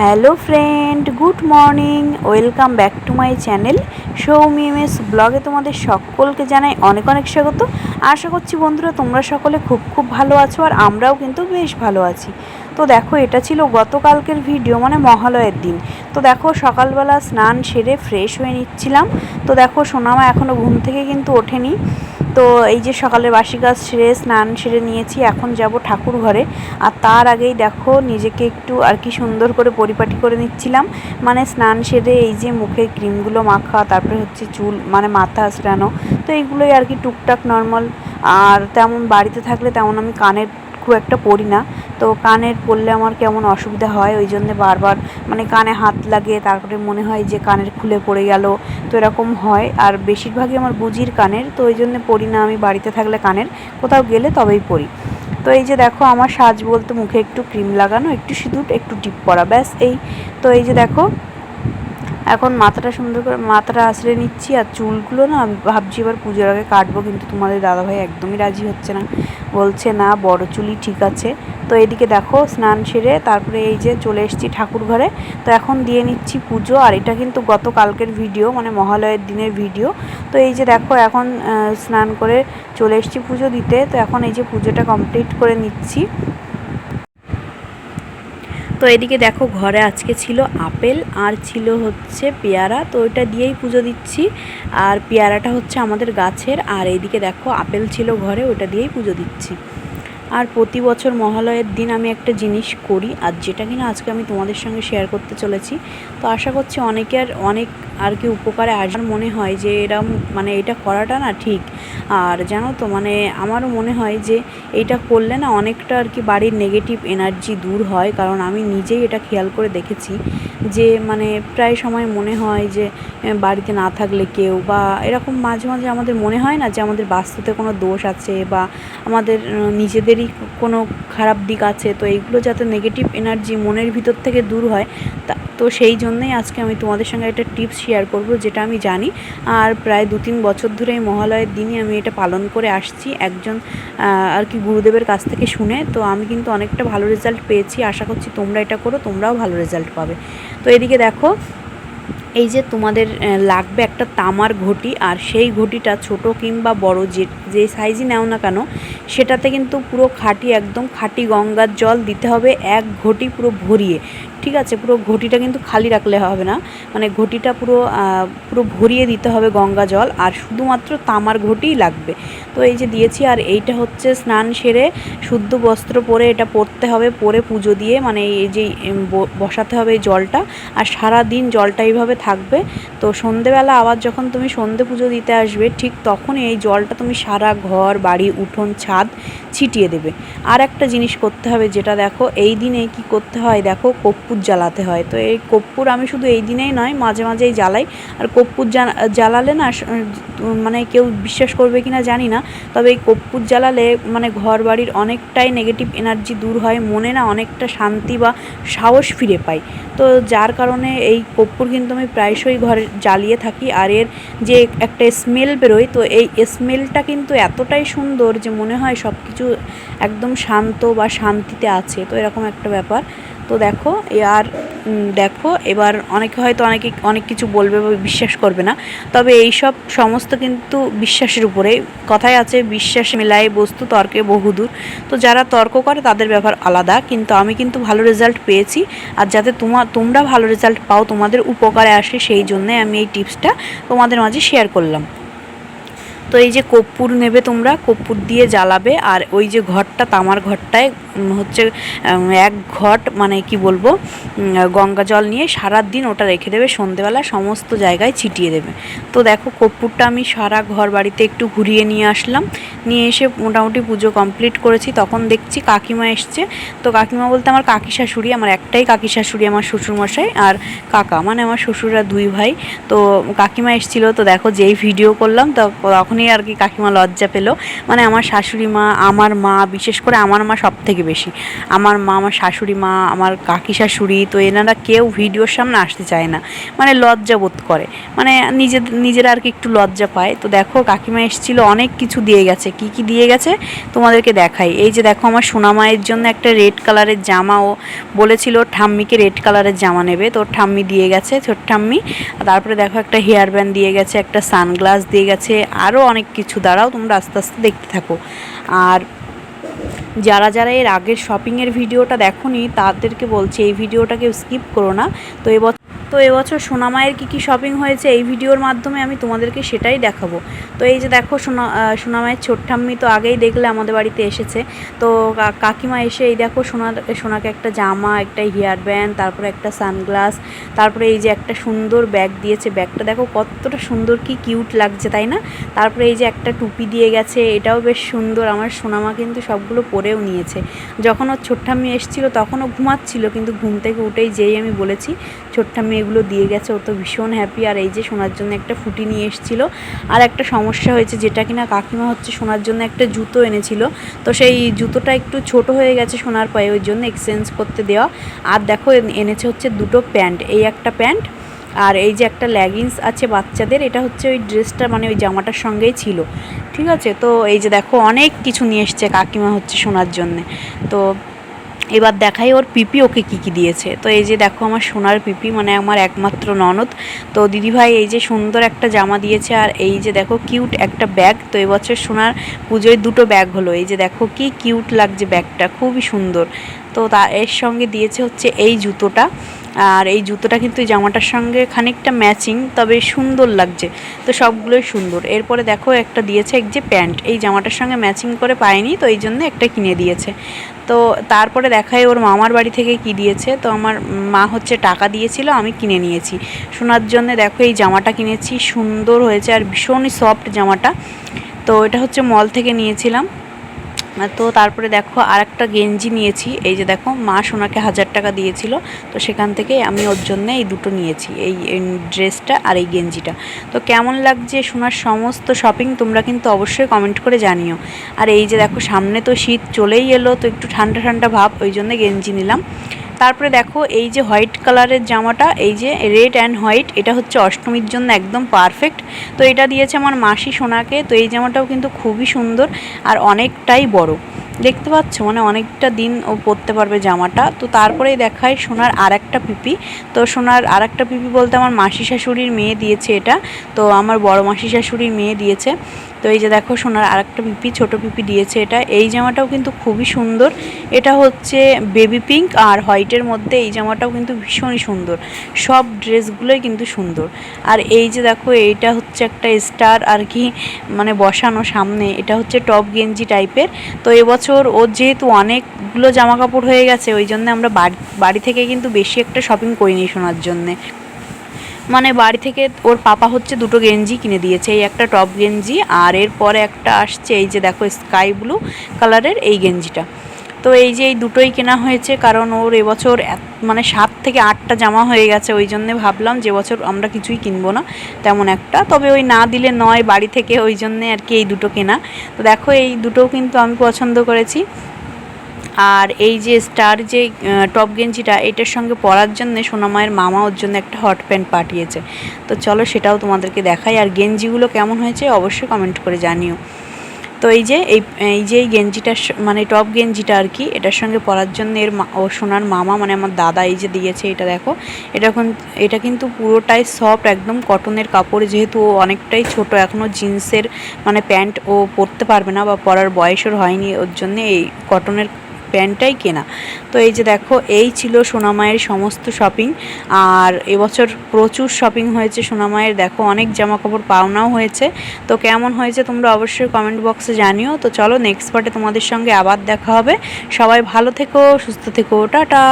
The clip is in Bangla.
Hello friend, good morning, welcome back to my channel Soumi M S ব্লগে তোমাদের সকলকে জানাই অনেক অনেক স্বাগত। আশা করছি বন্ধুরা তোমরা সকলে খুব খুব ভালো আছো আর আমরাও কিন্তু বেশ ভালো আছি। তো দেখো, এটা ছিল গতকালকের ভিডিও মানে মহালয়ের দিন। তো দেখো, সকালবেলা স্নান সেরে ফ্রেশ হয়ে নিচ্ছিলাম। তো দেখো, সোনামা এখনও ঘুম থেকে কিন্তু ওঠেনি। তো এই যে সকালে বাসি গাছ সেরে স্নান সেরে নিয়েছি, এখন যাব ঠাকুর ঘরে। আর তার আগেই দেখো নিজেকে একটু আর কি সুন্দর করে পরিপাটি করে নিচ্ছিলাম। মানে স্নান সেরে এই যে মুখে ক্রিমগুলো মাখা, তারপরে হচ্ছে চুল মানে মাথা স্নানো তো এইগুলোই আর কি টুকটাক নর্মাল আর তেমন বাড়িতে থাকলে তেমন আমি কানের খুব একটা পরি না। তো কানের পরলে আমার কেমন অসুবিধা হয়? ওই জন্যে বারবার মানে কানে হাত লাগে, তারপরে মনে হয় যে কানের খুলে পড়ে গেল। তো এরকম হয়। আর বেশিরভাগই আমার বুঝির কানের, তো ওই জন্যে পরি না। আমি বাড়িতে থাকলে কানের, কোথাও গেলে তবেই পরি তো এই যে দেখো, আমার সাজ বলতে মুখে একটু ক্রিম লাগানো, একটু সিঁদুর, একটু টিপ পরা, ব্যাস এই। তো এই যে দেখো এখন মাথাটা সুন্দর করে, মাথাটা আঁচড়ে নিচ্ছি আর চুলগুলো না আমি ভাবছি এবার পুজোর আগে কাটবো, কিন্তু তোমাদের দাদাভাই একদমই রাজি হচ্ছে না। বলছে, না, বড় চুলই ঠিক আছে। তো এদিকে দেখো, স্নান সেরে তারপরে এই যে চলে এসেছি ঠাকুর ঘরে। তো এখন দিয়ে নিচ্ছি পুজো, আর এটা কিন্তু গতকালকের ভিডিও মানে মহালয়ের দিনের ভিডিও। তো এই যে দেখো, এখন স্নান করে চলে এসেছি পুজো দিতে। তো এখন এই যে পুজোটা কমপ্লিট করে নিচ্ছি। তো এদিকে দেখো ঘরে আজকে ছিল আপেল আর ছিল হচ্ছে পেয়ারা। তো ওইটা দিয়েই পুজো দিচ্ছি। আর পেয়ারাটা হচ্ছে আমাদের গাছের। আর এইদিকে দেখো আপেল ছিল ঘরে, ওইটা দিয়েই পুজো দিচ্ছি। আর প্রতি বছর মহালয়ের দিন আমি একটা জিনিস করি, আর যেটা কিনা আজকে আমি তোমাদের সঙ্গে শেয়ার করতে চলেছি। তো আশা করছি অনেকের অনেক আর কি উপকারে আসার মনে হয় যে এরম মানে এটা করাটা না ঠিক। আর জানো তো মানে আমারও মনে হয় যে এইটা করলে না অনেকটা আর কি বাড়ির নেগেটিভ এনার্জি দূর হয়। কারণ আমি নিজেই এটা খেয়াল করে দেখেছি যে মানে প্রায় সময় মনে হয় যে বাড়িতে না থাকলে কেউ বা এরকম মাঝে মাঝে আমাদের মনে হয় না যে আমাদের বাস্তুতে কোনো দোষ আছে বা আমাদের নিজেদেরই কোনো খারাপ দিক আছে, তো এইগুলো যাতে নেগেটিভ এনার্জি মনের ভিতর থেকে দূর হয়, তা, তো সেই জন্যই আজকে আমি তোমাদের সঙ্গে একটা টিপস শেয়ার করব, যেটা আমি জানি। আর প্রায় দু তিন বছর ধরে এই মহালয়ের দিনই আমি এটা পালন করে আসছি। একজন আর কি গুরুদেবের কাছ থেকে শুনে, তো আমি কিন্তু অনেকটা ভালো রেজাল্ট পেয়েছি। আশা করছি তোমরা এটা করো, তোমরাও ভালো রেজাল্ট পাবে। তো এদিকে দেখো এই যে তোমাদের লাগবে একটা তামার ঘটি, আর সেই ঘটিটা ছোট কিংবা বড় যে যে সাইজই নাও না কেন, সেটাতে কিন্তু পুরো খাঁটি, একদম খাঁটি গঙ্গার জল দিতে হবে, এক ঘটি পুরো ভরিয়ে। ঠিক আছে, পুরো ঘটিটা কিন্তু খালি রাখলে হবে না। মানে ঘটিটা পুরো পুরো ভরিয়ে দিতে হবে গঙ্গা জল, আর শুধুমাত্র তামার ঘটিই লাগবে। তো এই যে দিয়েছি, আর এইটা হচ্ছে স্নান সেরে শুদ্ধ বস্ত্র পরে এটা পরতে হবে, পরে পুজো দিয়ে মানে এই যে বসাতে হবে এই জলটা। আর সারা দিন জলটা এইভাবে থাকবে। তো সন্ধেবেলা আবার যখন তুমি সন্ধে পুজো দিতে আসবে, ঠিক তখনই এই জলটা তুমি সারা ঘর, বাড়ি, উঠোন, ছাদ ছিটিয়ে দেবে। আর একটা জিনিস করতে হবে, যেটা দেখো, এই দিনে কি করতে হয়, দেখো কপ্পুর জ্বালাতে হয়। তো এই কপ্পুর আমি শুধু এই দিনেই নয়, মাঝে মাঝেই জ্বালাই। আর কপ্পুর জ্বালালে না মানে কেউ বিশ্বাস করবে কি না জানি না। তবে এই কপ্পুর জ্বালালে মানে ঘর বাড়ির অনেকটাই নেগেটিভ এনার্জি দূর হয়, মনে না অনেকটা শান্তি বা সাহস ফিরে পাই তো যার কারণে এই কর্পূর কিন্তু আমি প্রায়শই ঘরে জ্বালিয়ে থাকি। আর এর যে একটা স্মেল বেরোয়, তো এই স্মেলটা কিন্তু এতটাই সুন্দর যে মনে হয় সব কিছু একদম শান্ত বা শান্তিতে আছে। তো এরকম একটা ব্যাপার। তো দেখো আর দেখো, এবার অনেকে হয়তো অনেকে, অনেক কিছু বলবে বা বিশ্বাস করবে না। তবে এই সব সমস্ত কিন্তু বিশ্বাসের উপরে। কথায় আছে, বিশ্বাস মেলায় বস্তু তর্কে বহুদূর। তো যারা তর্ক করে, তাদের ব্যাপার আলাদা। কিন্তু আমি কিন্তু ভালো রেজাল্ট পেয়েছি। আর যাতে তোমা, তোমরা ভালো রেজাল্ট পাও, তোমাদের উপকারে আসে, সেই জন্যে আমি এই টিপসটা তোমাদের মাঝে শেয়ার করলাম। তো এই যে কর্পূর নেবে তোমরা, কর্পূর দিয়ে জ্বালাবে, আর ওই যে ঘরটা, তামার ঘরটায় হচ্ছে এক ঘট মানে কি বলব গঙ্গা জল নিয়ে সারা দিন ওটা রেখে দেবে, সন্ধেবেলা সমস্ত জায়গায় ছিটিয়ে দেবে। তো দেখো কর্পূরটা আমি সারা ঘর বাড়িতে একটু ঘুরিয়ে নিয়ে আসলাম। নিয়ে এসে মোটামুটি পুজো কমপ্লিট করেছি, তখন দেখছি কাকিমা এসছে। তো কাকিমা বলতে আমার কাকি শাশুড়ি, আমার একটাই কাকি শাশুড়ি, আমার শ্বশুরমশাই আর কাকা মানে আমার শ্বশুররা দুই ভাই। তো কাকিমা এসেছিল, তো দেখো যেই ভিডিও করলাম তখন তখনই আর কি কাকিমা লজ্জা পেল। মানে আমার শাশুড়ি মা, আমার মা, বিশেষ করে আমার মা সব থেকে বেশি। আমার মা, আমার শাশুড়ি মা, আমার কাকি শাশুড়ি, তো এনারা কেউ ভিডিওর সামনে আসতে চায় না। মানে লজ্জা বোধ করে। মানে নিজের, নিজেরা আর কি একটু লজ্জা পায়। তো দেখো, কাকিমা এসেছিল, অনেক কিছু দিয়ে গেছে। কি কি দিয়ে গেছে? তোমাদেরকে দেখাই। এই যে দেখো, আমার সোনামায়ের জন্য একটা রেড কালারের জামা ও বলেছিল, ঠাম্মিকে রেড কালারের জামা নেবে। তো ওর ঠাম্মি দিয়ে গেছে, ছোট ঠাম্মি। তারপরে দেখো, একটা হেয়ার ব্যান্ড দিয়ে গেছে, একটা সানগ্লাস দিয়ে গেছে আরও অনেক কিছু দাঁড়াও, তোমরা আস্তে আস্তে দেখতে থাকো। আর যারা যারা এর আগের শপিংয়ের ভিডিওটা দেখোনি, তাদেরকে বলছি এই ভিডিওটাকে স্কিপ করো না। তো এবছর তো এবছর সোনামায়ের কী কী শপিং হয়েছে এই ভিডিওর মাধ্যমে আমি তোমাদেরকে সেটাই দেখাবো। তো এই যে দেখো সোনা সোনামায়ের ছোট্টাম্মি তো আগেই দেখলে আমাদের বাড়িতে এসেছে। তো কাকিমা এসে এই দেখো সোনা সোনাকে একটা জামা, একটা হেয়ার ব্যান্ড, তারপরে একটা সানগ্লাস, তারপরে এই যে একটা সুন্দর ব্যাগ দিয়েছে। ব্যাগটা দেখো কতটা সুন্দর, কি কিউট লাগছে, তাই না? তারপরে এই যে একটা টুপি দিয়ে গেছে, এটাও বেশ সুন্দর। আমার সোনামা কিন্তু সবগুলো পরেও নিয়েছে। যখন ওর ছোট্টাম্মি এসেছিল তখনও ঘুমাচ্ছিল, কিন্তু ঘুম থেকে উঠেই যেই আমি বলেছি ছোট্টাম্মি মেয়েগুলো দিয়ে গেছে ও তো ভীষণ হ্যাপি আর এই যে সোনার জন্য একটা ফুটি নিয়ে এসেছিল। আর একটা সমস্যা হয়েছে যেটা কিনা কাকিমা হচ্ছে সোনার জন্য একটা জুতো এনেছিল। তো সেই জুতোটা একটু ছোট হয়ে গেছে সোনার পায়ে, ওই জন্য এক্সচেঞ্জ করতে দেওয়া। আর দেখো এন- এনেছে হচ্ছে দুটো প্যান্ট, এই একটা প্যান্ট আর এই যে একটা লেগিংস আছে বাচ্চাদের। এটা হচ্ছে ওই ড্রেসটা মানে ওই জামাটার সঙ্গেই ছিল। ঠিক আছে? তো এই যে দেখো, অনেক কিছু নিয়ে এসছে কাকিমা হচ্ছে সোনার জন্যে। তো এবার দেখাই ওর পিপি ওকে কী কী দিয়েছে। তো এই যে দেখো আমার সোনার পিপি মানে আমার একমাত্র ননদ। তো দিদিভাই এই যে সুন্দর একটা জামা দিয়েছে, আর এই যে দেখো কিউট একটা ব্যাগ। তো এবছর সোনার পুজোয় দুটো ব্যাগ হলো। এই যে দেখো কি কিউট লাগছে ব্যাগটা, খুবই সুন্দর। তো তা এর সঙ্গে দিয়েছে হচ্ছে এই জুতোটা। আর এই জুতোটা কিন্তু জামাটার সঙ্গে খানিকটা ম্যাচিং, তবে সুন্দর লাগছে। তো সবগুলোই সুন্দর। এরপরে দেখো একটা দিয়েছে এক যে প্যান্ট। এই জামাটার সঙ্গে ম্যাচিং করে পায়নি, তো এই জন্য একটা কিনে দিয়েছে। তো তারপরে দেখায় ওর মামার বাড়ি থেকে কি দিয়েছে। তো আমার মা হচ্ছে টাকা দিয়েছিল, আমি কিনে নিয়েছি। শোনার জন্য দেখো এই জামাটা কিনেছি, সুন্দর হয়েছে আর ভীষণই সফট জামাটা। তো এটা হচ্ছে মল থেকে নিয়েছিলাম। তো তারপরে দেখো আর একটা গেঞ্জি নিয়েছি। এই যে দেখো, মা সোনাকে হাজার টাকা দিয়েছিল। তো সেখান থেকে আমি ওর জন্য এই দুটো নিয়েছি, এই এই ড্রেসটা আর এই গেঞ্জিটা। তো কেমন লাগছে সোনার সমস্ত শপিং তোমরা কিন্তু অবশ্যই কমেন্ট করে জানিও। আর এই যে দেখো, সামনে তো শীত চলেই এলো, তো একটু ঠান্ডা ঠান্ডা ভাব, ওই জন্য গেঞ্জি নিলাম। তারপরে দেখো এই যে হোয়াইট কালারের জামাটা, এই যে রেড অ্যান্ড হোয়াইট, এটা হচ্ছে অষ্টমীর জন্য একদম পারফেক্ট। তো এটা দিয়েছে আমার মাসি সোনাকে, তো এই জামাটাও কিন্তু খুবই সুন্দর আর অনেকটাই বড়। দেখতে পাচ্ছ? মানে অনেকটা দিন ও পরতে পারবে জামাটা। তো তারপরেই দেখায় সোনার আর একটা পিপি। তো সোনার আর একটা পিপি বলতে আমার মাসি শাশুড়ির মেয়ে দিয়েছে এটা। তো আমার বড় মাসি শাশুড়ির মেয়ে দিয়েছে। তো এই যে দেখো সোনার আর একটা পিপি, ছোটো পিপি দিয়েছে এটা। এই জামাটাও কিন্তু খুবই সুন্দর। এটা হচ্ছে বেবি পিঙ্ক আর হোয়াইটের মধ্যে এই জামাটাও কিন্তু ভীষণই সুন্দর। সব ড্রেসগুলোই কিন্তু সুন্দর। আর এই যে দেখো, এইটা হচ্ছে একটা স্টার আর কি মানে বসানো সামনে। এটা হচ্ছে টপ গেঞ্জি টাইপের। তো এবছর ওর যেহেতু অনেকগুলো জামা কাপড় হয়ে গেছে, ওই জন্য আমরা বাড়ি থেকে কিন্তু বেশি একটা শপিং করিনি শোনার জন্যে। মানে বাড়ি থেকে ওর পাপা হচ্ছে দুটো গেঞ্জি কিনে দিয়েছে, এই একটা টপ গেঞ্জি আর এরপরে একটা আসছে এই যে দেখো স্কাই ব্লু কালারের এই গেঞ্জিটা। তো এই যে এই দুটোই কেনা হয়েছে কারণ ওর এবছর মানে সাত থেকে আটটা জামা হয়ে গেছে, ওই জন্যে ভাবলাম যে বছর আমরা কিছুই কিনবো না তেমন একটা। তবে ওই না দিলে নয় বাড়ি থেকে, ওই জন্যে আর কি এই দুটো কেনা। তো দেখো এই দুটোও কিন্তু আমি পছন্দ করেছি। আর এই যে স্টার যে টপ গেঞ্জিটা, এটার সঙ্গে পরার জন্য সোনামায়ের মামা ওর জন্য একটা হট প্যান্ট পাঠিয়েছে। তো চলো সেটাও তোমাদেরকে দেখাই। আর গেঞ্জিগুলো কেমন হয়েছে অবশ্যই কমেন্ট করে জানিও। তো এই যে, এই এই যে এই গেঞ্জিটা মানে টপ গেঞ্জিটা আর কি, এটার সঙ্গে পরার জন্য এর ও সোনার মামা মানে আমার দাদা এই যে দিয়েছে এটা দেখো। এটা এখন এটা কিন্তু পুরোটাই সফট একদম কটনের কাপড়, যেহেতু ও অনেকটাই ছোট এখনও জিন্সের মানে প্যান্ট ও পরতে পারবে না বা পরার বয়স ওর হয়নি ওর জন্য এই কটনের প্যান্টটাই কেনা। তো এই যে দেখো, এই ছিল সোনামায়ের সমস্ত শপিং আর এবছর প্রচুর শপিং হয়েছে সোনামায়ের দেখো, অনেক জামা কাপড় পাওনাও হয়েছে। তো কেমন হয়েছে তোমরা অবশ্যই কমেন্ট বক্সে জানিও। তো চলো নেক্সট পার্টে তোমাদের সঙ্গে আবার দেখা হবে। সবাই ভালো থেকো, সুস্থ থেকো। টাটা!